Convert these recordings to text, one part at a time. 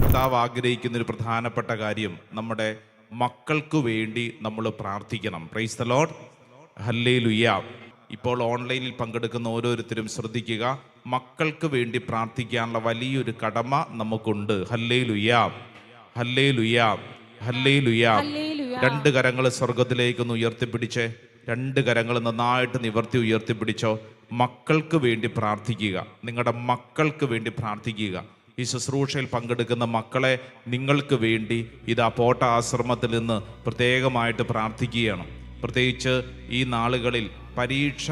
കർത്താവ് ആഗ്രഹിക്കുന്ന ഒരു പ്രധാനപ്പെട്ട കാര്യം നമ്മുടെ മക്കൾക്ക് വേണ്ടി നമ്മൾ പ്രാർത്ഥിക്കണം. പ്രൈസ് ദ ലോഡ് ഹല്ലേ ലുയ്യ ഇപ്പോൾ ഓൺലൈനിൽ പങ്കെടുക്കുന്ന ഓരോരുത്തരും ശ്രദ്ധിക്കുക. മക്കൾക്ക് വേണ്ടി പ്രാർത്ഥിക്കാനുള്ള വലിയൊരു കടമ നമുക്കുണ്ട്. ഹല്ലേ ലുയ്യ ഹല്ലേ ഹല്ലേലൂയ. രണ്ട് കരങ്ങൾ സ്വർഗത്തിലേക്കൊന്ന് ഉയർത്തിപ്പിടിച്ച്. രണ്ട് കരങ്ങൾ നന്നായിട്ട് നിവർത്തി ഉയർത്തിപ്പിടിച്ചോ. മക്കൾക്ക് വേണ്ടി പ്രാർത്ഥിക്കുക. നിങ്ങളുടെ മക്കൾക്ക് വേണ്ടി പ്രാർത്ഥിക്കുക. ഈ ശുശ്രൂഷയിൽ പങ്കെടുക്കുന്ന മക്കളെ നിങ്ങൾക്ക് വേണ്ടി ഇതാ പോട്ട ആശ്രമത്തിൽ നിന്ന് പ്രത്യേകമായിട്ട് പ്രാർത്ഥിക്കുകയാണ്. പ്രത്യേകിച്ച് ഈ നാളുകളിൽ പരീക്ഷ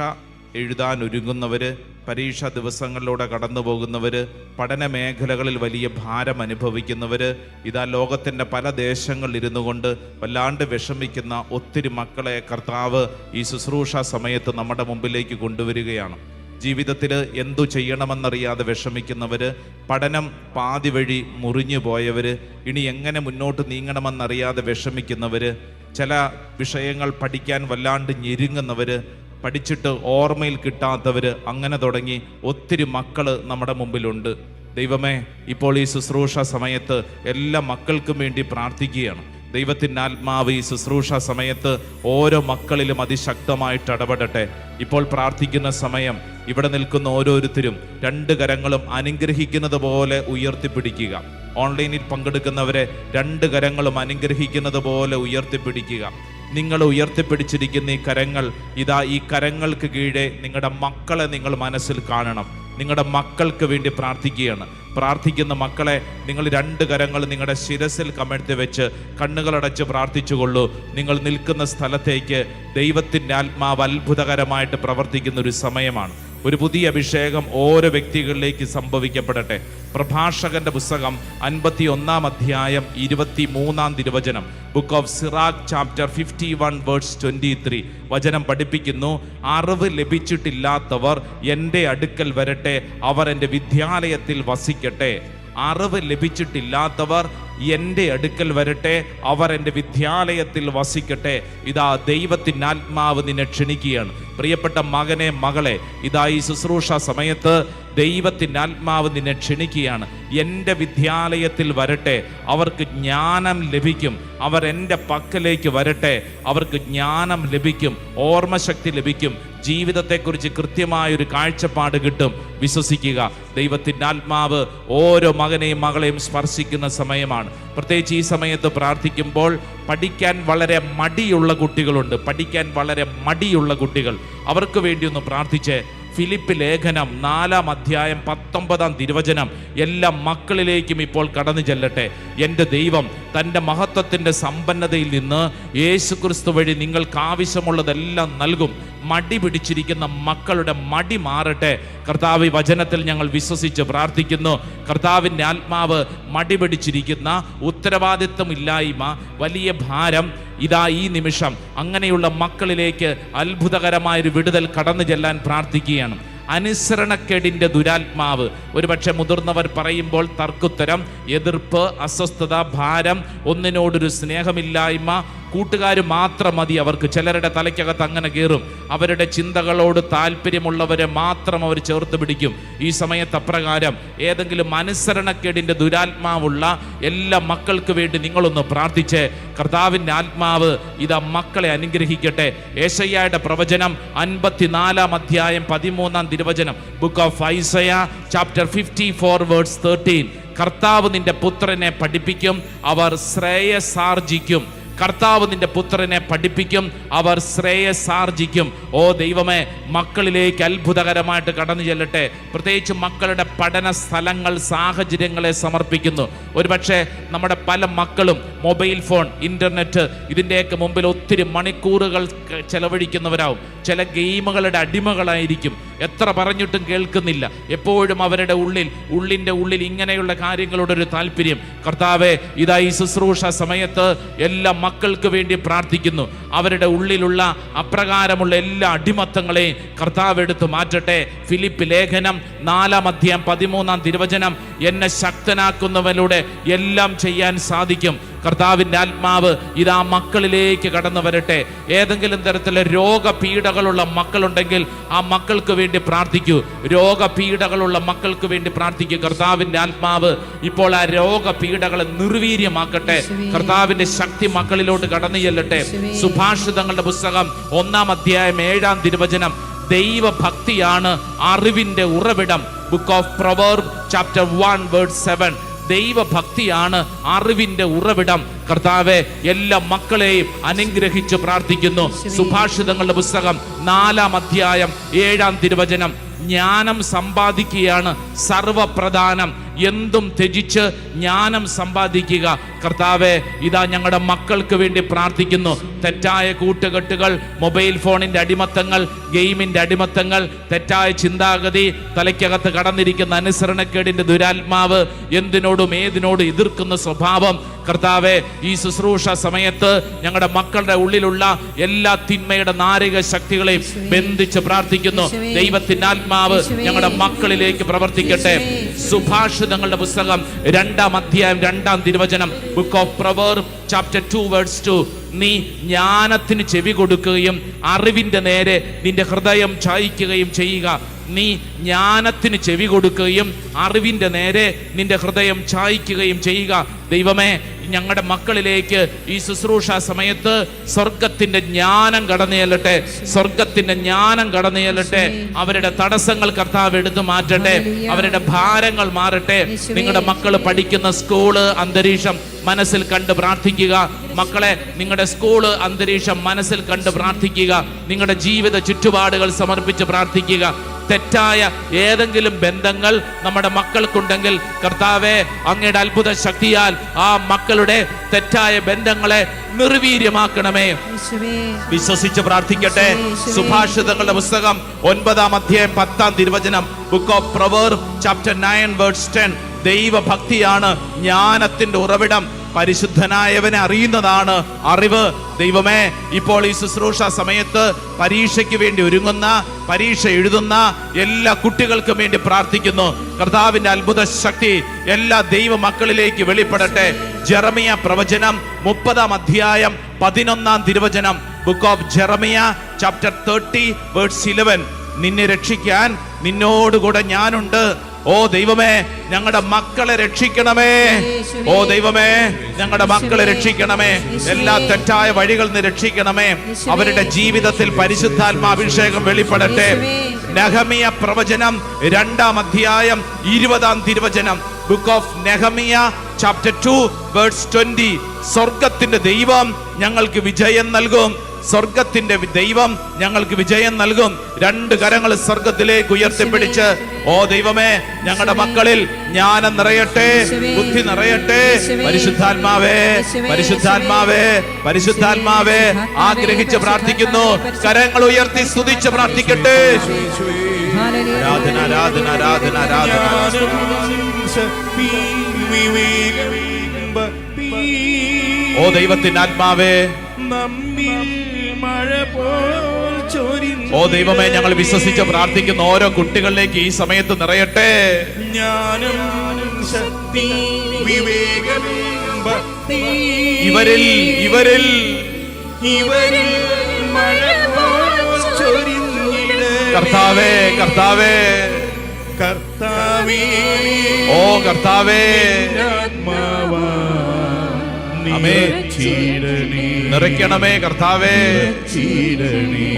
എഴുതാൻ ഒരുങ്ങുന്നവർ പരീക്ഷാ ദിവസങ്ങളിലൂടെ കടന്നു പോകുന്നവർ പഠന മേഖലകളിൽ വലിയ ഭാരം അനുഭവിക്കുന്നവർ ഇതാ ലോകത്തിന്റെ പല ദേശങ്ങളിൽ ഇരുന്നു കൊണ്ട് വല്ലാണ്ട് വിഷമിക്കുന്ന ഒത്തിരി മക്കളെ കർത്താവ് ഈ ശുശ്രൂഷ സമയത്ത് നമ്മുടെ മുമ്പിലേക്ക് കൊണ്ടുവരികയാണ്. ജീവിതത്തിൽ എന്തു ചെയ്യണമെന്നറിയാതെ വിഷമിക്കുന്നവർ പഠനം പാതി വഴി മുറിഞ്ഞു പോയവർ ഇനി എങ്ങനെ മുന്നോട്ട് നീങ്ങണമെന്നറിയാതെ വിഷമിക്കുന്നവർ ചില വിഷയങ്ങൾ പഠിക്കാൻ വല്ലാണ്ട് ഞെരുങ്ങുന്നവർ പഠിച്ചിട്ട് ഓർമ്മയിൽ കിട്ടാത്തവർ അങ്ങനെ തുടങ്ങി ഒത്തിരി മക്കൾ നമ്മുടെ മുമ്പിലുണ്ട്. ദൈവമേ ഇപ്പോൾ ഈ ശുശ്രൂഷ സമയത്ത് എല്ലാ മക്കൾക്കും വേണ്ടി പ്രാർത്ഥിക്കുകയാണ്. ദൈവത്തിന്റെ ആത്മാവ് ഈ ശുശ്രൂഷ സമയത്ത് ഓരോ മക്കളിലും അതിശക്തമായിട്ട് ഇടപെടട്ടെ. ഇപ്പോൾ പ്രാർത്ഥിക്കുന്ന സമയം ഇവിടെ നിൽക്കുന്ന ഓരോരുത്തരും രണ്ട് കരങ്ങളും അനുഗ്രഹിക്കുന്നത് പോലെ ഉയർത്തിപ്പിടിക്കുക. ഓൺലൈനിൽ പങ്കെടുക്കുന്നവരെ രണ്ട് കരങ്ങളും അനുഗ്രഹിക്കുന്നത് പോലെ ഉയർത്തിപ്പിടിക്കുക. നിങ്ങൾ ഉയർത്തിപ്പിടിച്ചിരിക്കുന്ന ഈ കരങ്ങൾ ഇതാ ഈ കരങ്ങൾക്ക് കീഴെ നിങ്ങളുടെ മക്കളെ നിങ്ങൾ മനസ്സിൽ കാണണം. നിങ്ങളുടെ മക്കൾക്ക് വേണ്ടി പ്രാർത്ഥിക്കുകയാണ്. പ്രാർത്ഥിക്കുന്ന മക്കളെ നിങ്ങൾ രണ്ട് കരങ്ങൾ നിങ്ങളുടെ ശിരസിൽ കമഴ്ത്തി വെച്ച് കണ്ണുകളടച്ച് പ്രാർത്ഥിച്ചുകൊള്ളൂ. നിങ്ങൾ നിൽക്കുന്ന സ്ഥലത്തേക്ക് ദൈവത്തിന്റെ ആത്മാവ് അത്ഭുതകരമായിട്ട് പ്രവർത്തിക്കുന്ന ഒരു സമയമാണ്. ഒരു പുതിയ അഭിഷേകം ഓരോ വ്യക്തികളിലേക്ക് സംഭവിക്കപ്പെടട്ടെ. പ്രഭാഷകന്റെ പുസ്തകം അൻപത്തി ഒന്നാം അധ്യായം ഇരുപത്തി മൂന്നാം തിരുവചനം. Book of Sirach chapter fifty one words twenty three വചനം പഠിപ്പിക്കുന്നു അറിവ് ലഭിച്ചിട്ടില്ലാത്തവർ എന്റെ അടുക്കൽ വരട്ടെ അവർ എന്റെ വിദ്യാലയത്തിൽ വസിക്കട്ടെ. അറിവ് ലഭിച്ചിട്ടില്ലാത്തവർ എന്റെ അടുക്കൽ വരട്ടെ അവർ എന്റെ വിദ്യാലയത്തിൽ വസിക്കട്ടെ. ഇതാ ദൈവത്തിന്റെ ആത്മാവ് നിന്നെ ക്ഷണിക്കുകയാണ്. പ്രിയപ്പെട്ട മകനെ മകളെ ഇതാ ഈ ശുശ്രൂഷ സമയത്ത് ദൈവത്തിന്റെ ആത്മാവ് നിന്നെ ക്ഷണിക്കുകയാണ്. എന്റെ വിദ്യാലയത്തിൽ വരട്ടെ അവർക്ക് ജ്ഞാനം ലഭിക്കും. അവർ എന്റെ പക്കലേക്ക് വരട്ടെ അവർക്ക് ജ്ഞാനം ലഭിക്കും ഓർമ്മശക്തി ലഭിക്കും. ജീവിതത്തെക്കുറിച്ച് കൃത്യമായൊരു കാഴ്ചപ്പാട് കിട്ടും. വിശ്വസിക്കുക ദൈവത്തിന്റെ ആത്മാവ് ഓരോ മകനെയും മകളെയും സ്പർശിക്കുന്ന സമയമാണ്. പ്രത്യേകിച്ച് ഈ സമയത്ത് പ്രാർത്ഥിക്കുമ്പോൾ പഠിക്കാൻ വളരെ മടിയുള്ള കുട്ടികളുണ്ട്. പഠിക്കാൻ വളരെ മടിയുള്ള കുട്ടികൾ. അവർക്ക് വേണ്ടി ഒന്ന് പ്രാർത്ഥിച്ച്. ഫിലിപ്പ് ലേഖനം നാലാം അധ്യായം പത്തൊമ്പതാം തിരുവചനം എല്ലാ മക്കളിലേക്കും ഇപ്പോൾ കടന്നു ചെല്ലട്ടെ. എന്റെ ദൈവം തന്റെ മഹത്വത്തിന്റെ സമ്പന്നതയിൽ നിന്ന് യേശുക്രിസ്തു വഴി നിങ്ങൾക്ക് ആവശ്യമുള്ളതെല്ലാം നൽകും. മടി പിടിച്ചിരിക്കുന്ന മക്കളുടെ മടി മാറട്ടെ. കർത്താവ് വചനത്തിൽ ഞങ്ങൾ വിശ്വസിച്ച് പ്രാർത്ഥിക്കുന്നു. കർത്താവിന്റെ ആത്മാവ് മടി പിടിച്ചിരിക്കുന്ന ഉത്തരവാദിത്വമില്ലായ്മ വലിയ ഭാരം ഇതാ ഈ നിമിഷം അങ്ങനെയുള്ള മക്കളിലേക്ക് അത്ഭുതകരമായൊരു വിടുതൽ കടന്നു ചെല്ലാൻ പ്രാർത്ഥിക്കുകയാണ്. അനുസരണക്കേടിന്റെ ദുരാത്മാവ്. ഒരുപക്ഷെ മുതിർന്നവർ പറയുമ്പോൾ തർക്കുത്തരം എതിർപ്പ് അസ്വസ്ഥത ഭാരം ഒന്നിനോടൊരു സ്നേഹമില്ലായ്മ കൂട്ടുകാർ മാത്രം മതി അവർക്ക്. ചിലരുടെ തലയ്ക്കകത്ത് അങ്ങനെ കയറും. അവരുടെ ചിന്തകളോട് താല്പര്യമുള്ളവരെ മാത്രം അവർ ചേർത്ത് പിടിക്കും. ഈ സമയത്ത് അപ്രകാരം ഏതെങ്കിലും അനുസരണക്കേടിന്റെ ദുരാത്മാവുള്ള എല്ലാ മക്കൾക്ക് വേണ്ടി നിങ്ങളൊന്ന് പ്രാർത്ഥിച്ച്. കർത്താവിന്റെ ആത്മാവ് ഇത് മക്കളെ അനുഗ്രഹിക്കട്ടെ. ഏഷയ്യയുടെ പ്രവചനം അൻപത്തിനാലാം അധ്യായം പതിമൂന്നാം തിരുവചനം. Book of Isaiah chapter fifty four words thirteen കർത്താവ് നിന്റെ പുത്രനെ പഠിപ്പിക്കും. അവർ ശ്രേയസാർജിക്കും. കർത്താവ് നിന്റെ പുത്രനെ പഠിപ്പിക്കും അവർ ശ്രേയസാർജിക്കും ഓ ദൈവമേ മക്കളിലേക്ക് അത്ഭുതകരമായിട്ട് കടന്നു ചെല്ലട്ടെ. പ്രത്യേകിച്ച് മക്കളുടെ പഠന സ്ഥലങ്ങൾ സാഹചര്യങ്ങളെ സമർപ്പിക്കുന്നു. ഒരുപക്ഷെ നമ്മുടെ പല മക്കളും മൊബൈൽ ഫോൺ ഇന്റർനെറ്റ് ഇതിന്റെയൊക്കെ മുമ്പിൽ ഒത്തിരി മണിക്കൂറുകൾ ചെലവഴിക്കുന്നവരാകും ചില ഗെയിമുകളുടെ അടിമകളായിരിക്കും. എത്ര പറഞ്ഞിട്ടും കേൾക്കുന്നില്ല. എപ്പോഴും അവരുടെ ഉള്ളിൽ ഉള്ളിന്റെ ഉള്ളിൽ ഇങ്ങനെയുള്ള കാര്യങ്ങളോടൊരു താല്പര്യം. കർത്താവെ ഇതാ ഈ ശുശ്രൂഷ സമയത്ത് എല്ലാ മക്കൾക്ക് വേണ്ടി പ്രാർത്ഥിക്കുന്നു. അവരുടെ ഉള്ളിലുള്ള അപ്രകാരമുള്ള എല്ലാ അടിമത്തങ്ങളെയും കർത്താവ് എടുത്തു മാറ്റട്ടെ. ഫിലിപ്പ് ലേഖനം നാലാം അധ്യായം പതിമൂന്നാം തിരുവചനം എന്നെ ശക്തനാക്കുന്നവനിലൂടെ എല്ലാം ചെയ്യാൻ സാധിക്കും. കർത്താവിന്റെ ആത്മാവ് ഇതാ മക്കളിലേക്ക് കടന്നു വരട്ടെ. ഏതെങ്കിലും തരത്തിലെ രോഗപീഠകളുള്ള മക്കളുണ്ടെങ്കിൽ ആ മക്കൾക്ക് വേണ്ടി പ്രാർത്ഥിക്കൂ. രോഗപീഠകളുള്ള മക്കൾക്ക് വേണ്ടി പ്രാർത്ഥിക്കൂ. കർത്താവിന്റെ ആത്മാവ് ഇപ്പോൾ ആ രോഗപീഠകളെ നിർവീര്യമാക്കട്ടെ. കർത്താവിന്റെ ശക്തി മക്കളിലോട്ട് കടന്നു ചെല്ലട്ടെ. സുഭാഷിതങ്ങളുടെ പുസ്തകം ഒന്നാം അധ്യായം ഏഴാം തിരുവചനം. ദൈവഭക്തിയാണ് അറിവിന്റെ ഉറവിടം. Book of proverb chapter one word seven ദൈവഭക്തിയാണ് അറിവിന്റെ ഉറവിടം. കർത്താവെ എല്ലാ മക്കളെയും അനുഗ്രഹിച്ച് പ്രാർത്ഥിക്കുന്നു. സുഭാഷിതങ്ങളുടെ പുസ്തകം നാലാം അധ്യായം ഏഴാം തിരുവചനം. ജ്ഞാനം സമ്പാദിക്കുകയാണ് സർവപ്രധാനം. എന്തും ത്യജിച്ച് ജ്ഞാനം സമ്പാദിക്കുക. കർത്താവെ ഇതാ ഞങ്ങളുടെ മക്കൾക്ക് വേണ്ടി പ്രാർത്ഥിക്കുന്നു. തെറ്റായ കൂട്ടുകെട്ടുകൾ മൊബൈൽ ഫോണിന്റെ അടിമത്തങ്ങൾ ഗെയിമിന്റെ അടിമത്തങ്ങൾ തെറ്റായ ചിന്താഗതി തലയ്ക്കകത്ത് കടന്നിരിക്കുന്ന അനുസരണക്കേടിന്റെ ദുരാത്മാവ് എന്തിനോടും ഏതിനോടും എതിർക്കുന്ന സ്വഭാവം. കർത്താവെ ഈ ശുശ്രൂഷ സമയത്ത് ഞങ്ങളുടെ മക്കളുടെ ഉള്ളിലുള്ള എല്ലാ തിന്മയുടെ നാരക ശക്തികളെയും ബന്ധിച്ച് പ്രാർത്ഥിക്കുന്നു. ദൈവത്തിന്റെ ആത്മാവ് ഞങ്ങളുടെ മക്കളിലേക്ക് പ്രവർത്തിക്കട്ടെ. സുഭാഷിതങ്ങളുടെ പുസ്തകം രണ്ടാം അധ്യായം രണ്ടാം തിരുവചനം book of proverb chapter two words two നീ ജ്ഞാനത്തിന് ചെവി കൊടുക്കുകയും അറിവിന്റെ നേരെ നിന്റെ ഹൃദയം ചായിക്കുകയും ചെയ്യുക. നീ ജ്ഞാനത്തിന് ചെവി കൊടുക്കുകയും അറിവിന്റെ നേരെ നിന്റെ ഹൃദയം ചായ്ക്കുകയും ചെയ്യുക. ദൈവമേ ഞങ്ങളുടെ മക്കളിലേക്ക് ഈ ശുശ്രൂഷ സമയത്ത് സ്വർഗത്തിന്റെ ജ്ഞാനം കടന്നു ചെല്ലട്ടെ സ്വർഗത്തിന്റെ ജ്ഞാനം കടന്നു ചെല്ലട്ടെ അവരുടെ തടസ്സങ്ങൾ കർത്താവ് എടുത്തു മാറ്റട്ടെ. അവരുടെ ഭാരങ്ങൾ മാറട്ടെ. നിങ്ങളുടെ മക്കൾ പഠിക്കുന്ന സ്കൂൾ അന്തരീക്ഷം മനസ്സിൽ കണ്ട് പ്രാർത്ഥിക്കുക. മക്കളെ നിങ്ങളുടെ സ്കൂൾ അന്തരീക്ഷം മനസ്സിൽ കണ്ട് പ്രാർത്ഥിക്കുക. നിങ്ങളുടെ ജീവിത ചുറ്റുപാടുകൾ സമർപ്പിച്ച് പ്രാർത്ഥിക്കുക. തെറ്റായ ഏതെങ്കിലും ബന്ധങ്ങൾ നമ്മുടെ മക്കൾക്കുണ്ടെങ്കിൽ കർത്താവെ അങ്ങയുടെ അത്ഭുത ശക്തിയാൽ ആ മക്കളുടെ തെറ്റായ ബന്ധങ്ങളെ നിർവീര്യമാക്കണമേ. വിശ്വസിച്ച് പ്രാർത്ഥിക്കട്ടെ. സുഭാഷിതങ്ങളുടെ പുസ്തകം ഒൻപതാം അധ്യായം പത്താം തിരുവചനം book of proverb chapter nine words ten ദൈവഭക്തിയാണ് ജ്ഞാനത്തിന്റെ ഉറവിടം. പരിശുദ്ധനായവനെ അറിയുന്നതാണ് അറിവ്. ദൈവമേ ഇപ്പോൾ ഈ ശുശ്രൂഷ സമയത്ത് പരീക്ഷയ്ക്ക് വേണ്ടി ഒരുങ്ങുന്ന പരീക്ഷ എഴുതുന്ന എല്ലാ കുട്ടികൾക്കും വേണ്ടി പ്രാർത്ഥിക്കുന്നു. കർത്താവിന്റെ അത്ഭുത ശക്തി എല്ലാ ദൈവ മക്കളിലേക്ക് വെളിപ്പെടട്ടെ. ജെറമിയ പ്രവചനം മുപ്പതാം അധ്യായം പതിനൊന്നാം തിരുവചനം. Book of Jeremiah chapter thirty words eleven നിന്നെ രക്ഷിക്കാൻ നിന്നോടുകൂടെ ഞാനുണ്ട്. ഓ ദൈവമേ ഞങ്ങളുടെ മക്കളെ രക്ഷിക്കണമേ. ഓ ദൈവമേ ഞങ്ങളുടെ മക്കളെ രക്ഷിക്കണമേ. എല്ലാ തെറ്റായ വഴികളിൽ നിന്ന് രക്ഷിക്കണമേ. അവരുടെ ജീവിതത്തിൽ പരിശുദ്ധാത്മാ അഭിഷേകം വെളിപ്പെടട്ടെ നഹമിയ പ്രവചനം രണ്ടാം അധ്യായം ഇരുപതാം തിരുവചനം. Book of Nehemiah chapter two words twenty സ്വർഗത്തിന്റെ ദൈവം ഞങ്ങൾക്ക് വിജയം നൽകും. സ്വർഗത്തിന്റെ ദൈവം ഞങ്ങൾക്ക് വിജയം നൽകും. രണ്ട് കരങ്ങൾ സ്വർഗത്തിലേക്ക് ഉയർത്തിപ്പിടിച്ച് ഓ ദൈവമേ ഞങ്ങളുടെ മക്കളിൽ ജ്ഞാനം നിറയട്ടെ ബുദ്ധി നിറയട്ടെ പരിശുദ്ധാത്മാവേ പരിശുദ്ധാത്മാവേ പരിശുദ്ധാത്മാവേ ആഗ്രഹിച്ച് പ്രാർത്ഥിക്കുന്നു കരങ്ങൾ ഉയർത്തി സ്തുതിച്ച് പ്രാർത്ഥിക്കട്ടെ. ഓ ദൈവത്തിന്റെ ആത്മാവേ ഓ ദൈവമേ ഞങ്ങൾ വിശ്വസിച്ച് പ്രാർത്ഥിക്കുന്ന ഓരോ കുട്ടികളിലേക്ക് ഈ സമയത്ത് നിറയട്ടെ. ജ്ഞാനം ശക്തി വിവേകം ഭക്തി. ഇവരിൽ ഇവരിൽ. ഇവരിൽ മഴ പോൽ ചൊരിഞ്ഞിട. കർത്താവേ കർത്താവേ. കർത്താവേ. ഓ കർത്താവേ. ആത്മാവാ. നിറയ്ക്കണമേ കർത്താവേ.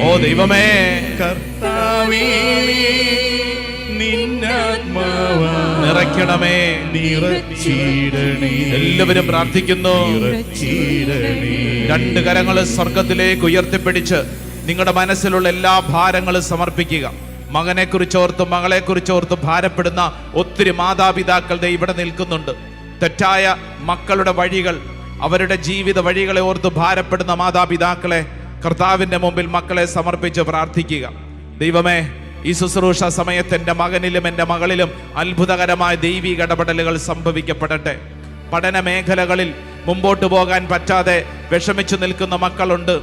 ഓ ദൈവമേ. കർത്താവേ നിറയ്ക്കണമേ. എല്ലാവരും പ്രാർത്ഥിക്കുന്നു. രണ്ട് കരങ്ങൾ സ്വർഗത്തിലേക്ക് ഉയർത്തിപ്പിടിച്ച് നിങ്ങളുടെ മനസ്സിലുള്ള എല്ലാ ഭാരങ്ങളും സമർപ്പിക്കുക. മകനെ കുറിച്ചോർത്ത് മകളെ കുറിച്ചോർത്ത് ഭാരപ്പെടുന്ന ഒത്തിരി മാതാപിതാക്കൾ ഇവിടെ നിൽക്കുന്നുണ്ട്. തെറ്റായ മക്കളുടെ വഴികൾ അവരുടെ ജീവിത വഴികളെ ഓർത്ത് ഭാരപ്പെടുന്ന മാതാപിതാക്കളെ കർത്താവിന്റെ മുമ്പിൽ മക്കളെ സമർപ്പിച്ച് പ്രാർത്ഥിക്കുക. ദൈവമേ ഈ ശുശ്രൂഷ സമയത്ത് എന്റെ മകനിലും എന്റെ മകളിലും അത്ഭുതകരമായ ദൈവിക ഇടപെടലുകൾ സംഭവിക്കപ്പെടട്ടെ. പഠന മേഖലകളിൽ മുമ്പോട്ട് പോകാൻ പറ്റാതെ വിഷമിച്ചു നിൽക്കുന്ന മക്കളുണ്ട്.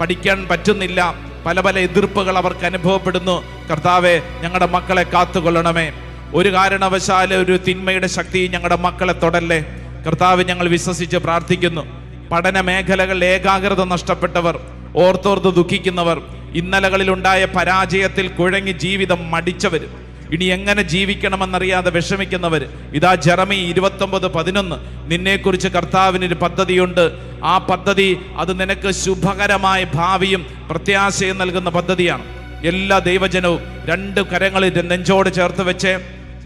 പഠിക്കാൻ പറ്റുന്നില്ല. പല പല എതിർപ്പുകൾ അവർക്ക് അനുഭവപ്പെടുന്നു. കർത്താവെ ഞങ്ങളുടെ മക്കളെ കാത്തുകൊള്ളണമേ. ഒരു കാരണവശാലും ഒരു തിന്മയുടെ ശക്തി ഞങ്ങളുടെ മക്കളെ തൊടല്ലേ. കർത്താവ് ഞങ്ങൾ വിശ്വസിച്ച് പ്രാർത്ഥിക്കുന്നു. പഠന മേഖലകളിൽ ഏകാഗ്രത നഷ്ടപ്പെട്ടവർ ഓർത്തോർത്ത് ദുഃഖിക്കുന്നവർ ഇന്നലകളിലുണ്ടായ പരാജയത്തിൽ കുഴങ്ങി ജീവിതം മടിച്ചവർ ഇനി എങ്ങനെ ജീവിക്കണമെന്നറിയാതെ വിഷമിക്കുന്നവർ ഇതാ ജെറമി ഇരുപത്തൊമ്പത് പതിനൊന്ന്. നിന്നെക്കുറിച്ച് കർത്താവിനൊരു പദ്ധതിയുണ്ട്. ആ പദ്ധതി അത് നിനക്ക് ശുഭകരമായ ഭാവിയും പ്രത്യാശയും നൽകുന്ന പദ്ധതിയാണ്. എല്ലാ ദൈവജനവും രണ്ട് കരങ്ങളിൽ നെഞ്ചോട് ചേർത്ത് വെച്ച്.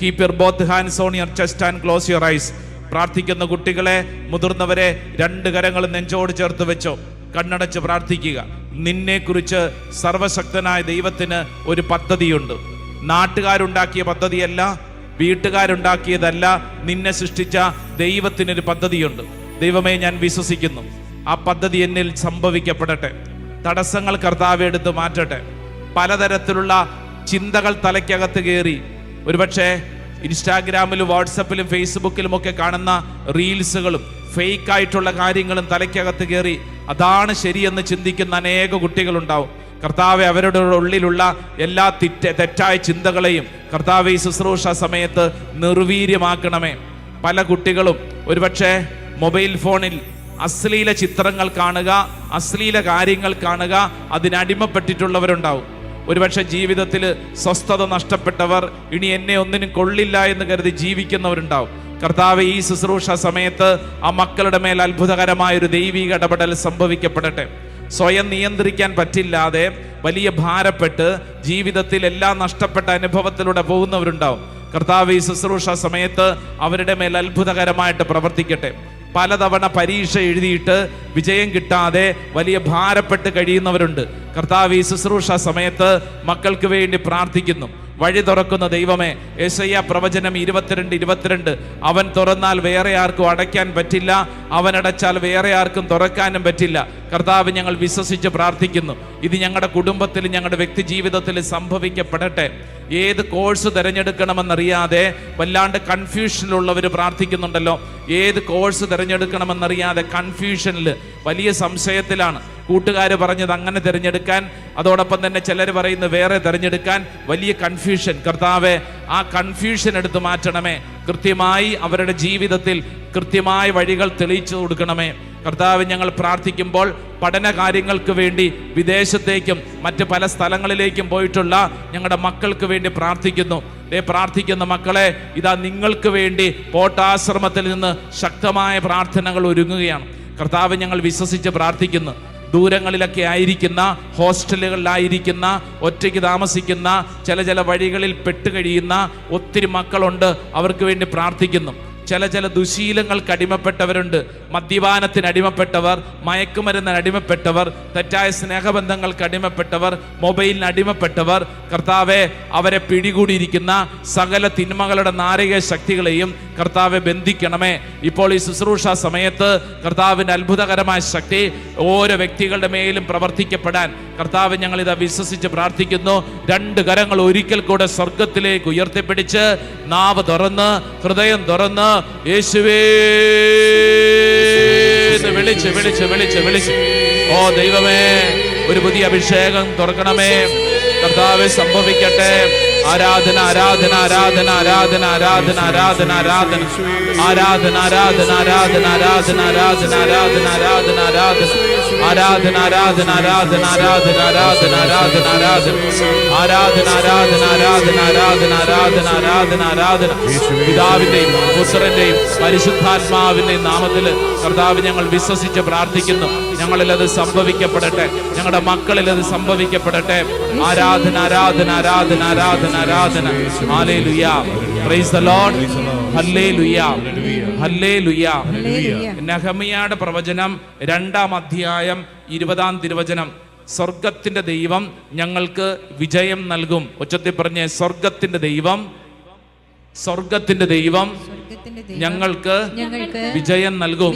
Keep your both hands on your chest and close your eyes പ്രാർത്ഥിക്കുന്ന കുട്ടികളെ മുതിർന്നവരെ രണ്ട് കരങ്ങൾ നെഞ്ചോട് ചേർത്ത് വെച്ചോ. കണ്ണടച്ച് പ്രാർത്ഥിക്കുക. നിന്നെക്കുറിച്ച് സർവശക്തനായ ദൈവത്തിന് ഒരു പദ്ധതിയുണ്ട്. നാട്ടുകാരുണ്ടാക്കിയ പദ്ധതിയല്ല വീട്ടുകാരുണ്ടാക്കിയതല്ല നിന്നെ സൃഷ്ടിച്ച ദൈവത്തിനൊരു പദ്ധതിയുണ്ട്. ദൈവമേ ഞാൻ വിശ്വസിക്കുന്നു. ആ പദ്ധതി എന്നിൽ സംഭവിക്കപ്പെടട്ടെ. തടസ്സങ്ങൾ കർത്താവ് എടുത്ത് മാറ്റട്ടെ. പലതരത്തിലുള്ള ചിന്തകൾ തലയ്ക്കകത്ത് കയറി. ഒരുപക്ഷെ ഇൻസ്റ്റാഗ്രാമിലും വാട്സപ്പിലും ഫേസ്ബുക്കിലും ഒക്കെ കാണുന്ന റീൽസുകളും ഫേക്ക് ആയിട്ടുള്ള കാര്യങ്ങളും തലയ്ക്കകത്ത് കയറി അതാണ് ശരിയെന്ന് ചിന്തിക്കുന്ന അനേക കുട്ടികളുണ്ടാവും. കർത്താവെ അവരുടെ ഉള്ളിലുള്ള എല്ലാ തെറ്റ തെറ്റായ ചിന്തകളെയും കർത്താവ് ശുശ്രൂഷ സമയത്ത് നിർവീര്യമാക്കണമേ. പല കുട്ടികളും ഒരുപക്ഷെ മൊബൈൽ ഫോണിൽ അശ്ലീല ചിത്രങ്ങൾ കാണുക അശ്ലീല കാര്യങ്ങൾ കാണുക അതിനടിമപ്പെട്ടിട്ടുള്ളവരുണ്ടാവും ഒരുപക്ഷെ ജീവിതത്തിൽ സ്വസ്ഥത നഷ്ടപ്പെട്ടവർ ഇനി എന്നെ ഒന്നിനും കൊള്ളില്ല എന്ന് കരുതി ജീവിക്കുന്നവരുണ്ടാവും. കർത്താവ് ഈ ശുശ്രൂഷ സമയത്ത് ആ മക്കളുടെ മേൽ അത്ഭുതകരമായ ഒരു ദൈവിക ഇടപെടൽ സംഭവിക്കപ്പെടട്ടെ. സ്വയം നിയന്ത്രിക്കാൻ പറ്റില്ലാതെ വലിയ ഭാരപ്പെട്ട് ജീവിതത്തിൽ എല്ലാം നഷ്ടപ്പെട്ട അനുഭവത്തിലൂടെ പോകുന്നവരുണ്ടാവും. കർത്താവ് ഈ ശുശ്രൂഷ സമയത്ത് അവരുടെ മേൽ അത്ഭുതകരമായിട്ട് പ്രവർത്തിക്കട്ടെ. പലതവണ പരീക്ഷ എഴുതിയിട്ട് വിജയം കിട്ടാതെ വലിയ ഭാരപ്പെട്ട് കഴിയുന്നവരുണ്ട്. കർത്താവ് ഈ ശുശ്രൂഷ സമയത്ത് മക്കൾക്ക് വേണ്ടി പ്രാർത്ഥിക്കുന്നു. വഴി തുറക്കുന്ന ദൈവമേ യേശയ്യ പ്രവചനം ഇരുപത്തിരണ്ട് ഇരുപത്തിരണ്ട്. അവൻ തുറന്നാൽ വേറെ ആർക്കും അടയ്ക്കാൻ പറ്റില്ല. അവൻ അടച്ചാൽ വേറെ ആർക്കും തുറക്കാനും പറ്റില്ല. കർത്താവ് ഞങ്ങൾ വിശ്വസിച്ച് പ്രാർത്ഥിക്കുന്നു. ഇത് ഞങ്ങളുടെ കുടുംബത്തിൽ ഞങ്ങളുടെ വ്യക്തി ജീവിതത്തിൽ സംഭവിക്കപ്പെടട്ടെ. ഏത് കോഴ്സ് തിരഞ്ഞെടുക്കണമെന്നറിയാതെ വല്ലാണ്ട് കൺഫ്യൂഷനിലുള്ളവർ പ്രാർത്ഥിക്കുന്നുണ്ടല്ലോ. ഏത് കോഴ്സ് തിരഞ്ഞെടുക്കണമെന്നറിയാതെ കൺഫ്യൂഷനിൽ വലിയ സംശയത്തിലാണ്. കൂട്ടുകാർ പറഞ്ഞത് അങ്ങനെ തിരഞ്ഞെടുക്കാൻ അതോടൊപ്പം തന്നെ ചിലർ പറയുന്നത് വേറെ തിരഞ്ഞെടുക്കാൻ. വലിയ കൺഫ്യൂഷൻ കർത്താവെ ആ കൺഫ്യൂഷൻ എടുത്ത് മാറ്റണമേ. കൃത്യമായി അവരുടെ ജീവിതത്തിൽ കൃത്യമായ വഴികൾ തെളിയിച്ചു കൊടുക്കണമേ. കർത്താവ് ഞങ്ങൾ പ്രാർത്ഥിക്കുമ്പോൾ പഠന കാര്യങ്ങൾക്ക് വേണ്ടി വിദേശത്തേക്കും മറ്റ് പല സ്ഥലങ്ങളിലേക്കും പോയിട്ടുള്ള ഞങ്ങളുടെ മക്കൾക്ക് വേണ്ടി പ്രാർത്ഥിക്കുന്നു. ദേ പ്രാർത്ഥിക്കുന്ന മക്കളെ ഇതാ നിങ്ങൾക്ക് വേണ്ടി പോട്ടാശ്രമത്തിൽ നിന്ന് ശക്തമായ പ്രാർത്ഥനകൾ ഒരുങ്ങുകയാണ്. കർത്താവ് ഞങ്ങൾ വിശ്വസിച്ച് പ്രാർത്ഥിക്കുന്നു. ദൂരങ്ങളിലൊക്കെ ആയിരിക്കുന്ന ഹോസ്റ്റലുകളിലായിരിക്കുന്ന ഒറ്റയ്ക്ക് താമസിക്കുന്ന ചില ചില വഴികളിൽ പെട്ടുകഴിയുന്ന ഒത്തിരി മക്കളുണ്ട്. അവർക്ക് വേണ്ടി പ്രാർത്ഥിക്കുന്നു. ചില ചില ദുശീലങ്ങൾക്ക് അടിമപ്പെട്ടവരുണ്ട്. മദ്യപാനത്തിന് അടിമപ്പെട്ടവർ മയക്കുമരുന്നിന് അടിമപ്പെട്ടവർ തെറ്റായ സ്നേഹബന്ധങ്ങൾക്ക് അടിമപ്പെട്ടവർ മൊബൈലിന് അടിമപ്പെട്ടവർ. കർത്താവെ അവരെ പിടികൂടിയിരിക്കുന്ന സകല തിന്മകളുടെ നാരക ശക്തികളെയും കർത്താവെ ബന്ധിക്കണമേ. ഇപ്പോൾ ഈ ശുശ്രൂഷ സമയത്ത് കർത്താവിന്റെ അത്ഭുതകരമായ ശക്തി ഓരോ വ്യക്തികളുടെ മേലും പ്രവർത്തിക്കപ്പെടാൻ. കർത്താവ് ഞങ്ങൾ ഇത് വിശ്വസിച്ച് പ്രാർത്ഥിക്കുന്നു. രണ്ട് കരങ്ങൾ ഒരിക്കൽ കൂടെ സ്വർഗത്തിലേക്ക് ഉയർത്തിപ്പിടിച്ച് നാവ് തുറന്ന് ഹൃദയം തുറന്ന് യേശുവേ വിളിച്ച് വിളിച്ച് വിളിച്ച് വിളിച്ച് ഓ ദൈവമേ ഒരു പുതിയ അഭിഷേകം തുറക്കണമേ കർത്താവ് സംഭവിക്കട്ടെ ആരാധന ആരാധന ആരാധന ആരാധന ആരാധന ആരാധന ആരാധന ആരാധന ആരാധന ആരാധന ആരാധന ആരാധന ആരാധന ആരാധന ആരാധന ആരാധന ആരാധന ആരാധന ആരാധന ആരാധന ആരാധന ആരാധന ആരാധന ആരാധന ആരാധന ആരാധന ആരാധന ആരാധന ആരാധന പിതാവിന്റെയും പുത്രന്റെയും പരിശുദ്ധാത്മാവിന്റെയും നാമത്തിൽ കർത്താവ് ഞങ്ങൾ വിശ്വസിച്ച് പ്രാർത്ഥിക്കുന്നു ഞങ്ങളിൽ അത് സംഭവിക്കപ്പെടട്ടെ ഞങ്ങളുടെ മക്കളിൽ അത് സംഭവിക്കപ്പെടട്ടെ ആരാധന ആരാധന ആരാധന ആരാധന ആരാധന ഹല്ലേലൂയ പ്രൈസ് ദ ലോർഡ് നെഹമിയായുടെ പ്രവചനം രണ്ടാം അധ്യായം ഇരുപതാം തിരുവചനം. സ്വർഗത്തിന്റെ ദൈവം ഞങ്ങൾക്ക് വിജയം നൽകും. ഉച്ചത്തിൽ പറഞ്ഞ സ്വർഗത്തിന്റെ ദൈവം സ്വർഗത്തിന്റെ ദൈവം ഞങ്ങൾക്ക് വിജയം നൽകും.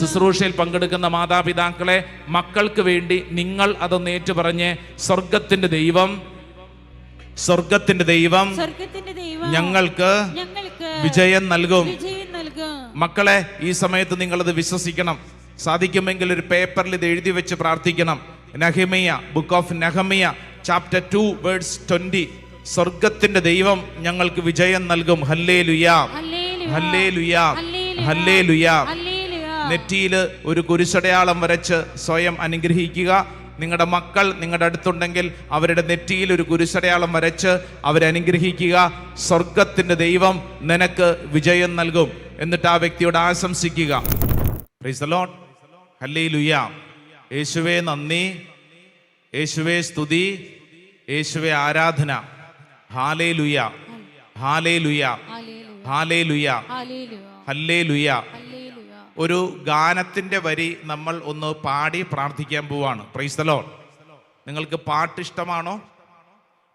ശുശ്രൂഷയിൽ പങ്കെടുക്കുന്ന മാതാപിതാക്കളെ മക്കൾക്ക് വേണ്ടി നിങ്ങൾ അത് നേറ്റു പറഞ്ഞ് സ്വർഗത്തിന്റെ ദൈവം സ്വർഗത്തിന്റെ ദൈവം ഞങ്ങൾക്ക് വിജയം നൽകും. മക്കളെ ഈ സമയത്ത് നിങ്ങളത് വിശ്വസിക്കണം. സാധിക്കുമെങ്കിൽ ഒരു പേപ്പറിൽ ഇത് എഴുതി വെച്ച് പ്രാർത്ഥിക്കണം. Nehemiah book of Nehemiah chapter two words twenty സ്വർഗത്തിന്റെ ദൈവം ഞങ്ങൾക്ക് വിജയം നൽകും. ഹല്ലേ ലുയാ. ഹല്ലേ ലുയാ. ഹല്ലേ ലുയാ നെറ്റിയിൽ ഒരു കുരിശടയാളം വരച്ച് സ്വയം അനുഗ്രഹിക്കുക. നിങ്ങളുടെ മക്കൾ നിങ്ങളുടെ അടുത്തുണ്ടെങ്കിൽ അവരുടെ നെറ്റിയിൽ ഒരു കുരിശടയാളം വരച്ച് അവരെ അനുഗ്രഹിക്കുക. സ്വർഗത്തിന്റെ ദൈവം നിനക്ക് വിജയം നൽകും. എന്നിട്ട് ആ വ്യക്തിയോട് ആശംസിക്കുക. യേശുവേ നന്ദി. യേശുവേ സ്തുതി. യേശുവേ ആരാധന. ഹാലേ ലുയ ഹാലേ ലുയ ഹാലേ ലുയ ഹല്ലേ ലുയ ഒരു ഗാനത്തിന്റെ വരി നമ്മൾ ഒന്ന് പാടി പ്രാർത്ഥിക്കാൻ പോവാണ്. പ്രൈസ് ദ ലോർഡ് നിങ്ങൾക്ക് പാട്ട് ഇഷ്ടമാണോ?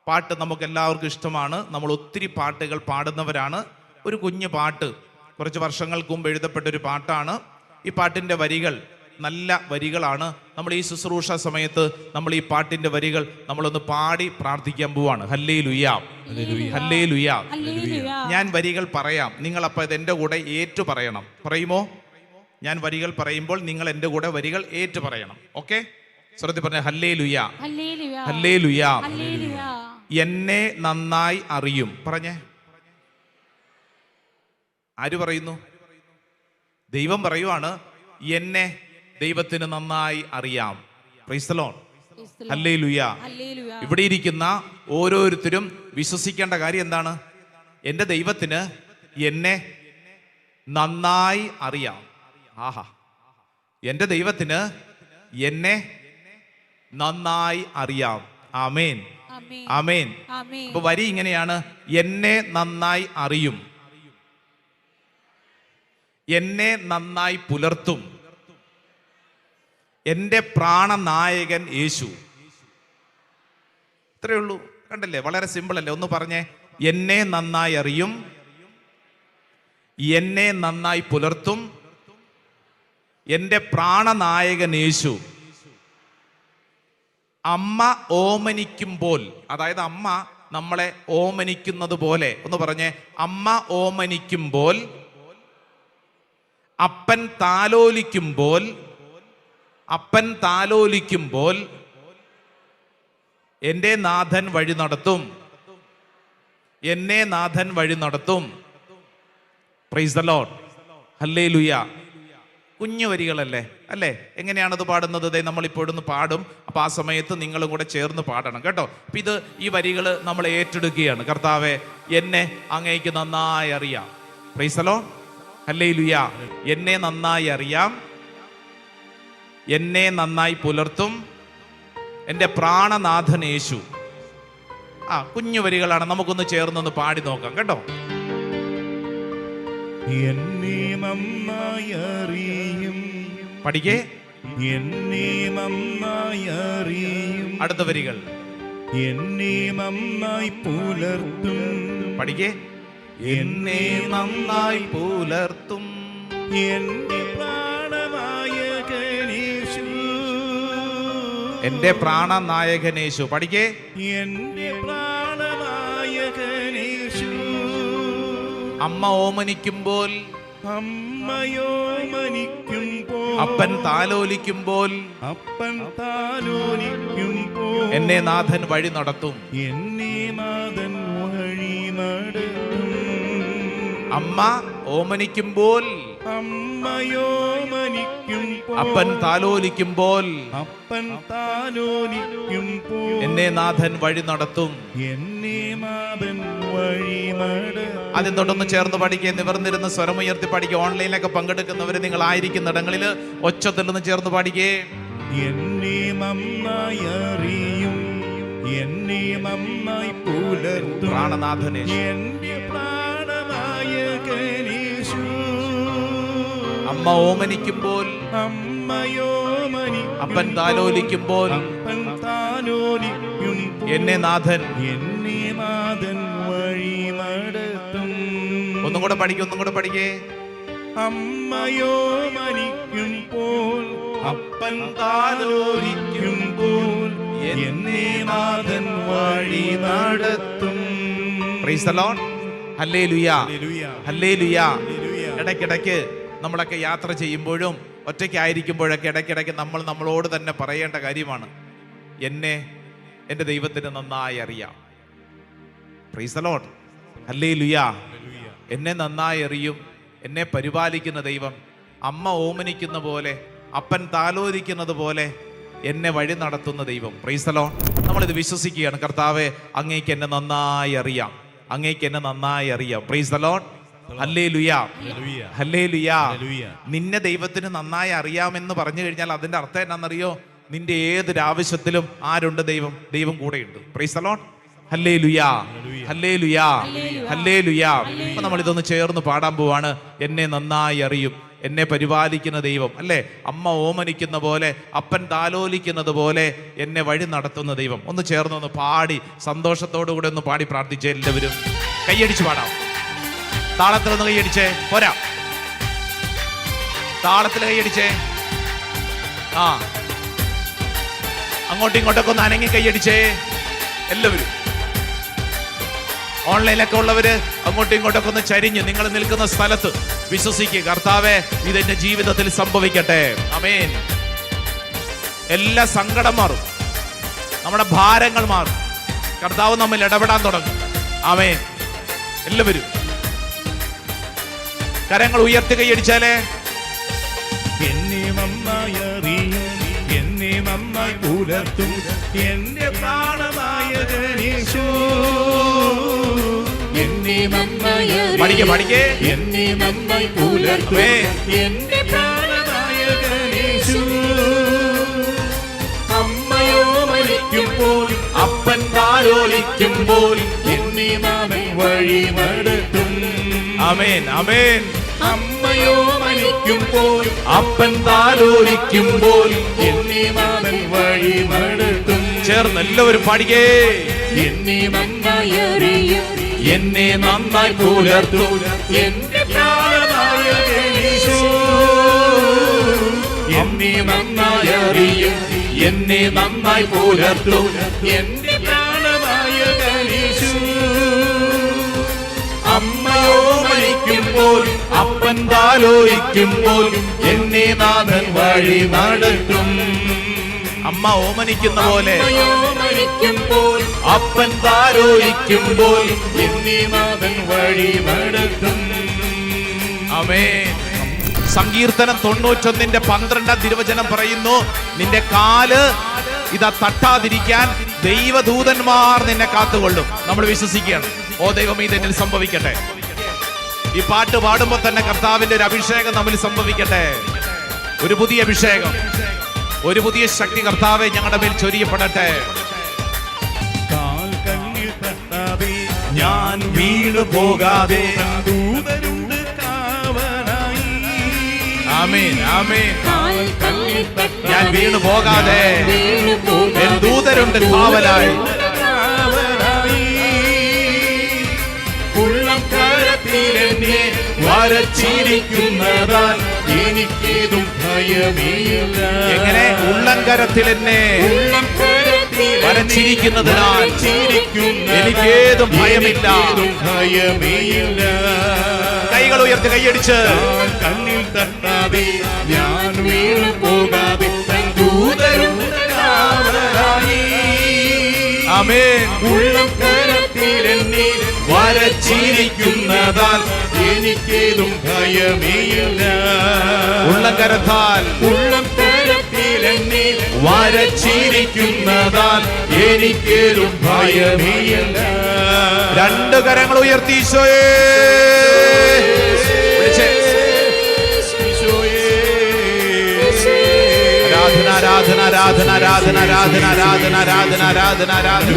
പാട്ട് നമുക്ക് എല്ലാവർക്കും ഇഷ്ടമാണ്. നമ്മൾ ഒത്തിരി പാട്ടുകൾ പാടുന്നവരാണ്. ഒരു കുഞ്ഞു പാട്ട് കുറച്ച് വർഷങ്ങൾക്ക് മുമ്പ് എഴുതപ്പെട്ട ഒരു പാട്ടാണ്. ഈ പാട്ടിന്റെ വരികൾ നല്ല വരികളാണ്. നമ്മൾ ഈ ശുശ്രൂഷ സമയത്ത് നമ്മൾ ഈ പാട്ടിന്റെ വരികൾ നമ്മളൊന്ന് പാടി പ്രാർത്ഥിക്കാൻ പോവാണ്. ഹല്ലേ ലുയാം ഹല്ലേ ലുയാം ഹല്ലേലൂയ. ഞാൻ വരികൾ പറയാം. നിങ്ങൾ അപ്പോൾ ഇത് എന്റെ കൂടെ ഏറ്റു പറയണം. പറയുമോ? ഞാൻ വരികൾ പറയുമ്പോൾ നിങ്ങൾ എന്റെ കൂടെ വരികൾ ഏറ്റു പറയണം. ഓക്കെ? ശ്രദ്ധ പറഞ്ഞ ഹല്ലേ ലുയാ ഹല്ലേ ലുയാ എന്നെ നന്നായി അറിയും. പറഞ്ഞേ. ആര് പറയുന്നു? ദൈവം പറയുവാണ് എന്നെ ദൈവത്തിന് നന്നായി അറിയാം. പ്രൈസ്തലോൺ ഹല്ലേ ലുയാ ഇവിടെ ഇരിക്കുന്ന ഓരോരുത്തരും വിശ്വസിക്കേണ്ട കാര്യം എന്താണ്? എന്റെ ദൈവത്തിന് എന്നെ നന്നായി അറിയാം. ആഹാ. എന്റെ ദൈവത്തിന് എന്നെ നന്നായി അറിയാം. ആമേൻ. ആമേൻ. അപ്പൊ വരി ഇങ്ങനെയാണ്. എന്നെ നന്നായി അറിയും. എന്നെ നന്നായി പുലർത്തും. എന്റെ പ്രാണനായകൻ യേശു. ഇത്രയേ ഉള്ളൂ. കണ്ടല്ലേ? വളരെ സിമ്പിൾ അല്ലേ? ഒന്ന് പറഞ്ഞേ. എന്നെ നന്നായി അറിയും. എന്നെ നന്നായി പുലർത്തും. എന്റെ പ്രാണനായകൻ യേശു. അമ്മ ഓമനിക്കുമ്പോൾ അതായത് അമ്മ നമ്മളെ ഓമനിക്കുന്നത് പോലെ ഒന്ന് പറഞ്ഞേ അമ്മ ഓമനിക്കുമ്പോൾ അപ്പൻ താലോലിക്കുമ്പോൾ അപ്പൻ താലോലിക്കുമ്പോൾ എന്റെ നാഥൻ വഴി നടത്തും. എന്നെ നാഥൻ വഴി നടത്തും. പ്രൈസ് ദ ലോഡ് ഹല്ലേ ലുയ കുഞ്ഞു വരികളല്ലേ അല്ലേ? എങ്ങനെയാണത് പാടുന്നത്? ദേ നമ്മളിപ്പോഴൊന്ന് പാടും. അപ്പോൾ ആ സമയത്ത് നിങ്ങളും കൂടെ ചേർന്ന് പാടണം കേട്ടോ? അപ്പം ഇത് ഈ വരികൾ നമ്മൾ ഏറ്റെടുക്കുകയാണ്. കർത്താവെ എന്നെ അങ്ങേക്ക് നന്നായി അറിയാം. പ്രൈസലോ അല്ലേ ലുയാ എന്നെ നന്നായി അറിയാം. എന്നെ നന്നായി പുലർത്തും. എന്റെ പ്രാണനാഥൻ യേശു. ആ കുഞ്ഞു വരികളാണ് നമുക്കൊന്ന് ചേർന്നൊന്ന് പാടി നോക്കാം കേട്ടോ? അറിയും. പഠിക്കേ. എന്നെ നന്നായി അറിയും. അടുത്ത വരികൾ. എന്നെ നന്നായി പുലർത്തും. പഠിക്കേ. എന്നെ നന്നായി പുലർത്തും. എന്റെ പ്രാണനായ ഗണേശു എന്റെ പ്രാണനായകനേശു. പഠിക്കേ. എന്റെ പ്രാണനായകനേശു. അമ്മ ഓമനിക്കുമ്പോൾ അപ്പൻ താലോലിക്കുമ്പോൾ അപ്പൻ താലോലിക്കുമ്പോൾ എന്നെ നാഥൻ വഴി നടത്തും. എന്നെ നാഥൻ വഴി നടത്തും. അമ്മ ഓമനിക്കുമ്പോൾ അമ്മയോ മനിക്കും അപ്പൻ താലോലിക്കുമ്പോൾ അപ്പൻ താലോലിക്കുമ്പോൾ എന്നെ നാഥൻ വഴി നടത്തും. എന്നെ മാതൻ വഴി ആദ്യം തൊട്ടൊന്ന് ചേർന്ന് പഠിക്കുക നിവർന്നിരുന്ന് സ്വരമുയർത്തി പഠിക്കുക. ഓൺലൈനിലൊക്കെ പങ്കെടുക്കുന്നവർ നിങ്ങൾ ആയിരിക്കുന്നിടങ്ങളിൽ ഒച്ചത്തിൽ നിന്ന് ചേർന്ന് പാടിക്കേ. എന്നെ നന്നായി അറിയും. എന്നെ നന്നായി പുലർത്തും. പ്രാണനാഥനെ എന്റെ പ്രാണനായകനേശു അമ്മ ഓമനിക്കുമ്പോൾ അമ്മയോമനി അപ്പൻ താലോലിക്കുമ്പോൾ അപ്പൻ എന്നെ നാഥൻ എന്നെ നാഥൻ വഴി നടത്തും ഒന്നും കൂടെ പഠിക്കും ഒന്നും കൂടെ പഠിക്കേ. അമ്മയോ പോൽ അപ്പൻ താലോലിക്കുമ്പോൾ എന്നെ നാഥൻ വഴി നടത്തും. പ്രൈസ് ദ ലോർഡ് ലുയാ ഹല്ലേലൂയ. Hallelujah hallelujah. ഇടയ്ക്കിടയ്ക്ക് നമ്മളൊക്കെ യാത്ര ചെയ്യുമ്പോഴും ഒറ്റയ്ക്കായിരിക്കുമ്പോഴൊക്കെ ഇടയ്ക്കിടയ്ക്ക് നമ്മൾ നമ്മളോട് തന്നെ പറയേണ്ട കാര്യമാണ്. എന്നെ എന്റെ ദൈവത്തിന് നന്നായി അറിയാം. പ്രൈസ് അല്ലേ ലുയാ എന്നെ നന്നായി അറിയും. എന്നെ പരിപാലിക്കുന്ന ദൈവം. അമ്മ ഓമനിക്കുന്ന പോലെ അപ്പൻ താലോലിക്കുന്നത് പോലെ എന്നെ വഴി നടത്തുന്ന ദൈവം. പ്രീസലോൺ നമ്മളിത് വിശ്വസിക്കുകയാണ്. കർത്താവെ അങ്ങേക്ക് എന്നെ നന്നായി അറിയാം. അങ്ങേക്ക് എന്നെ നന്നായി അറിയാം. പ്രൈസലോൺ നിന്നെ ദൈവത്തിന് നന്നായി അറിയാമെന്ന് പറഞ്ഞു കഴിഞ്ഞാൽ അതിന്റെ അർത്ഥം എന്നാണെന്നറിയോ നിന്റെ ഏതൊരു ആവശ്യത്തിലും ആരുണ്ട് ദൈവം? ദൈവം കൂടെയുണ്ട്. പ്രൈസലോൺ ഹല്ലേ ലുയാ ഹല്ലേ ലുയാ ഹല്ലേ ലുയാ അപ്പൊ നമ്മൾ ഇതൊന്ന് ചേർന്ന് പാടാൻ പോവാണ്. എന്നെ നന്നായി അറിയും. എന്നെ പരിപാലിക്കുന്ന ദൈവം. അല്ലേ? അമ്മ ഓമനിക്കുന്ന പോലെ അപ്പൻ താലോലിക്കുന്നത് പോലെ എന്നെ വഴി നടത്തുന്ന ദൈവം. ഒന്ന് ചേർന്നൊന്ന് പാടി സന്തോഷത്തോടു കൂടെ ഒന്ന് പാടി പ്രാർത്ഥിച്ച എല്ലാവരും. കൈയടിച്ച് പാടാം. താളത്തിലൊന്ന് കൈയടിച്ചേ. പോരാ. താളത്തിൽ കൈയടിച്ചേ. ആ. അങ്ങോട്ടും ഇങ്ങോട്ടൊക്കെ ഒന്ന് അനങ്ങി കൈയടിച്ചേ. എല്ലാവരും. ഓൺലൈനിലൊക്കെ ഉള്ളവര് അങ്ങോട്ടും ഇങ്ങോട്ടൊക്കെ ഒന്ന് ചരിഞ്ഞ് നിങ്ങൾ നിൽക്കുന്ന സ്ഥലത്ത് വിശ്വസിക്കുക. കർത്താവെ ഇതെന്റെ ജീവിതത്തിൽ സംഭവിക്കട്ടെ. അമേൻ എല്ലാ സങ്കടം മാറും. നമ്മുടെ ഭാരങ്ങൾ മാറും. കർത്താവ് നമ്മൾ ഇടപെടാൻ തുടങ്ങും. അമേൻ എല്ലാവരും. കരങ്ങൾ ഉയർത്തുകയടിച്ചാലേ എന്നെ മമ്മായി അറിയും എന്നെ മമ്മായി പുലർത്തും. എന്റെ പ്രാണമായ ഗണേശോ അമ്മയോ മരിക്കുമ്പോൾ അപ്പൻ താലോലിക്കുമ്പോൾ എന്നെ മാമൻ വഴി മടക്കും അമേൻ അമേൻ അമ്മയോ മരിക്കുമ്പോൾ അപ്പൻ താലോലിക്കുമ്പോൾ എന്നീ നാമൻ വഴി മടുത്തും ചേർന്ന് എല്ലാവരും പാടിക്കേ. എന്നെ നന്നായി അറിയും എന്നെ നന്നായി പുലർത്തും. എന്റെ എന്നെ നന്നായി അറിയും എന്നെ നന്നായി പുലർത്തും. എന്റെ പ്രാണനായകനീശോ അമ്മയോ മരിക്കുമ്പോൾ താലോലിക്കുമ്പോൾ എന്നെ നാഥൻ വഴി നടക്കും അമ്മ ഓമനിക്കുന്ന പോലെ. അപ്പൻ താലോലിക്കുമ്പോൾ എന്നെ നാഥൻ വഴി നടത്തും. അവേ സങ്കീർത്തനം തൊണ്ണൂറ്റൊന്നിന്റെ പന്ത്രണ്ടാം തിരുവചനം പറയുന്നു നിന്റെ കാൽ ഇതാ തട്ടാതിരിക്കാൻ ദൈവദൂതന്മാർ നിന്നെ കാത്തുകൊള്ളും. നമ്മൾ വിശ്വസിക്കുകയാണ്. ഓ ദൈവം ഇതെന്നിൽ സംഭവിക്കട്ടെ. ഈ പാട്ട് പാടുമ്പോൾ തന്നെ കർത്താവിന്റെ ഒരു അഭിഷേകം നമ്മൾ സംഭവിക്കട്ടെ. ഒരു പുതിയ അഭിഷേകം. ഒരു പുതിയ ശക്തി കർത്താവെ ഞങ്ങളുടെ മേൽ ചൊരിയപ്പെടട്ടെ. ഞാൻ വീണു പോകാതെ. ദൂതരുണ്ട് കാവനായി ആമേൻ ആമേൻ. കാൽ കല്ലിൽ ഞാൻ വീണു പോകാതെ. ദൂതരുണ്ട് കാവലായി. വരച്ചിരിക്കുന്നതാൽ എനിക്കേതും ഭയമില്ല. എങ്ങനെ? ഉള്ളങ്കരത്തിൽ എന്നെ വരച്ചിരിക്കുന്നതിനാൽ എനിക്കേതും ഭയമില്ല. ഭയമില്ല. കൈകൾ ഉയർത്തി കൈയടിച്ച് കണ്ണിൽ തട്ടാതെ ഞാൻ വീണു പോകാതെ ദൂതരും ഉള്ളം കരത്തിൽ എന്നെ വരച്ചിരിക്കുന്നതാൽ എനിക്കേതും ഭയമേയില്ല ഉള്ളം കരത്തിൽ എന്നെ വരച്ചിരിക്കുന്നതാൽ എനിക്കേതും ഭയമേയില്ല രണ്ട് കരങ്ങൾ ഉയർത്തി ഈശോയേ. ആരാധന ആരാധന ആരാധന ആരാധന ആരാധന ആരാധന ആരാധന ആരാധന ആരാധന.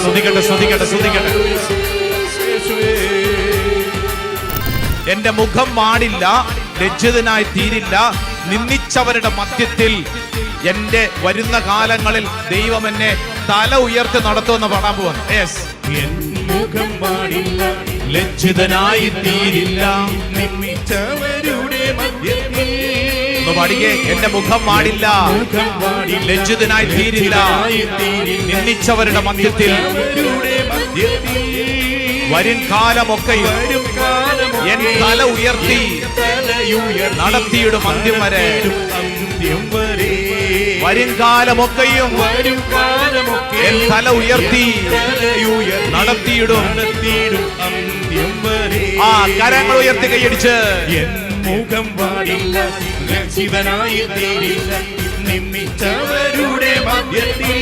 സ്തുതിക്കട്ടെ സ്തുതിക്കട്ടെ സ്തുതിക്കട്ടെ. എന്റെ മുഖം മാടില്ല ലജ്ജിതനായി തീരില്ല. നിന്ദിച്ചവരുടെ മധ്യത്തിൽ എന്റെ വരുന്ന കാലങ്ങളിൽ ദൈവം എന്നെ തല ഉയർത്തി നടത്തുമെന്ന് പാടാൻ പോവാണ്. യെസ് മുഖം മാടില്ല ലജ്ജിതനായി തീരില്ല. മധ്യത്തിൽ പാടിക്കേ എന്റെ മുഖം മാടില്ല ലജ്ജിതനായി തീരില്ല. നിന്ദിച്ചവരുടെ മധ്യത്തിൽ വരും കാലമൊക്കെയും വരും കാലമൊക്കെ എൻ തല ഉയർത്തി നടത്തിയിടും അന്ത്യം വരെ. വരും കാലമൊക്കെയും എൻ തല ഉയർത്തി നടത്തിയിടും. ആ കരങ്ങൾ ഉയർത്തി കൈയടിച്ച്. മുഖം പാടില്ല രക്ഷിതനായി നിമ്മിച്ചവരുടെ മധ്യത്തിൽ.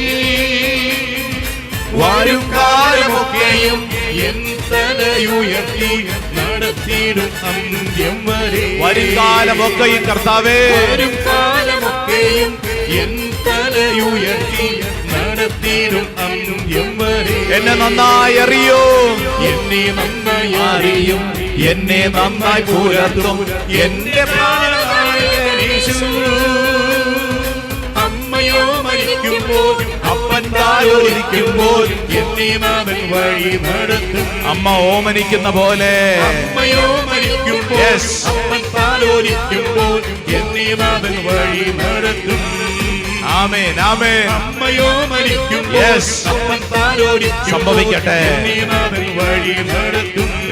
വരും കാലമൊക്കെയും എൻ തലയുയർത്തി നടത്തിയിടും അന്ത്യം വരെ. വരും കാലമൊക്കെയും കർത്താവേ. വരും കാലമൊക്കെയും എൻ തലയുയർത്തി നടത്തിയിടും അന്ത്യം വരെ. എന്നെ നന്നായി അറിയോ? എന്നെ നന്നായി അറിയും. എന്നെ നന്നായി പുലർത്തും. എന്റെ പ്രാണനായകനീശു അമ്മയോ മരിക്കുമ്പോൾ ചിന്തായോരിക്കുമ്പോൾ വഴി അമ്മ ഓമനിക്കുന്ന പോലെ. അമ്മയോമനിക്കുമ്പോൾ അമ്മൻ താലോലിക്കുമ്പോൾ വഴി അമ്മയോ മരിക്കും സംഭവിക്കട്ടെ.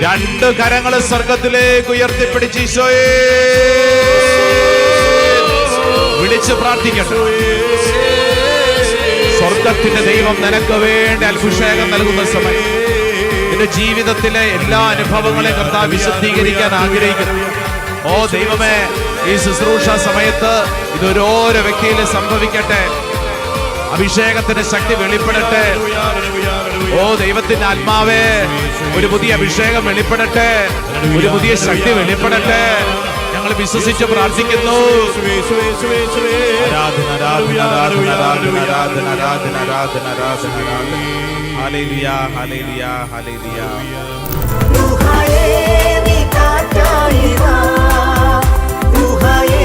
രണ്ട് കരങ്ങൾ സ്വർഗത്തിലേക്ക് ഉയർത്തിപ്പിടിച്ച് ഈശോയെ. വിളിച്ച് പ്രാർത്ഥിക്കട്ടെ. സ്വർഗത്തിന്റെ ദൈവം നിനക്ക് വേണ്ടി അത്ഭുഷേകം നൽകുന്ന സമയം. നിന്റെ ജീവിതത്തിലെ എല്ലാ അനുഭവങ്ങളെ കർത്താവ് വിശദീകരിക്കാൻ ആഗ്രഹിക്കുന്നു. ഓ ദൈവമേ ഈ ശുശ്രൂഷ സമയത്ത് ഇതൊരോരോ വ്യക്തിയിൽ സംഭവിക്കട്ടെ. അഭിഷേകത്തിന്റെ ശക്തി വെളിപ്പെടട്ടെ. ഓ ദൈവത്തിന്റെ ആത്മാവേ ഒരു പുതിയ അഭിഷേകം വെളിപ്പെടട്ടെ. ഒരു പുതിയ ശക്തി വെളിപ്പെടട്ടെ. ഞങ്ങൾ വിശ്വസിച്ച് പ്രാർത്ഥിക്കുന്നു. ആരാധന ആരാധന ആരാധന ആരാധന ആരാധന ആരാധന ആരാധന ആരാധന ഹലേലിയ ഹലേലിയ ഹലേലിയ ുഹായേ